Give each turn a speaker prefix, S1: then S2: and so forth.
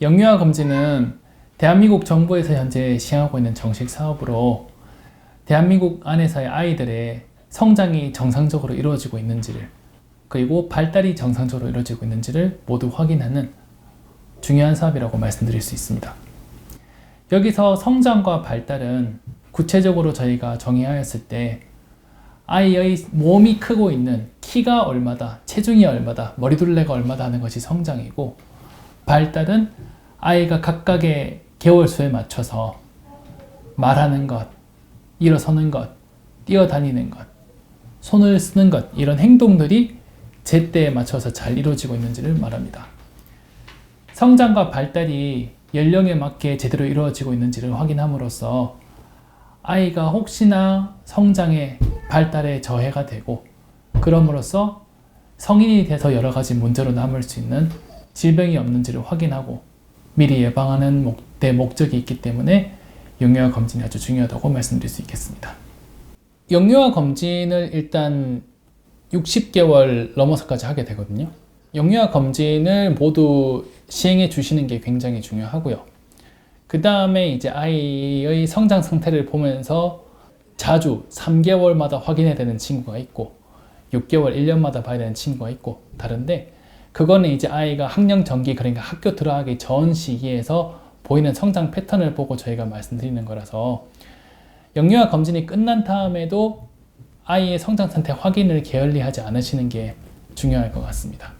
S1: 영유아 검진은 대한민국 정부에서 현재 시행하고 있는 정식 사업으로 대한민국 안에서의 아이들의 성장이 정상적으로 이루어지고 있는지를 그리고 발달이 정상적으로 이루어지고 있는지를 모두 확인하는 중요한 사업이라고 말씀드릴 수 있습니다. 여기서 성장과 발달은 구체적으로 저희가 정의하였을 때 아이의 몸이 크고 있는 키가 얼마다, 체중이 얼마다, 머리둘레가 얼마다 하는 것이 성장이고 발달은 아이가 각각의 개월 수에 맞춰서 말하는 것, 일어서는 것, 뛰어다니는 것, 손을 쓰는 것 이런 행동들이 제때에 맞춰서 잘 이루어지고 있는지를 말합니다. 성장과 발달이 연령에 맞게 제대로 이루어지고 있는지를 확인함으로써 아이가 혹시나 성장에 발달에 저해가 되고 그럼으로써 성인이 돼서 여러 가지 문제로 남을 수 있는 질병이 없는지를 확인하고 미리 예방하는 목, 데 목적이 있기 때문에 영유아 검진이 아주 중요하다고 말씀드릴 수 있겠습니다. 영유아 검진을 일단 60개월 넘어서까지 하게 되거든요. 영유아 검진을 모두 시행해 주시는 게 굉장히 중요하고요. 그 다음에 이제 아이의 성장 상태를 보면서 자주 3개월마다 확인해야 되는 친구가 있고 6개월, 1년마다 봐야 되는 친구가 있고 다른데 그거는 이제 아이가 학령 전기 그러니까 학교 들어가기 전 시기에서 보이는 성장 패턴을 보고 저희가 말씀드리는 거라서 영유아 검진이 끝난 다음에도 아이의 성장 상태 확인을 게을리하지 않으시는 게 중요할 것 같습니다.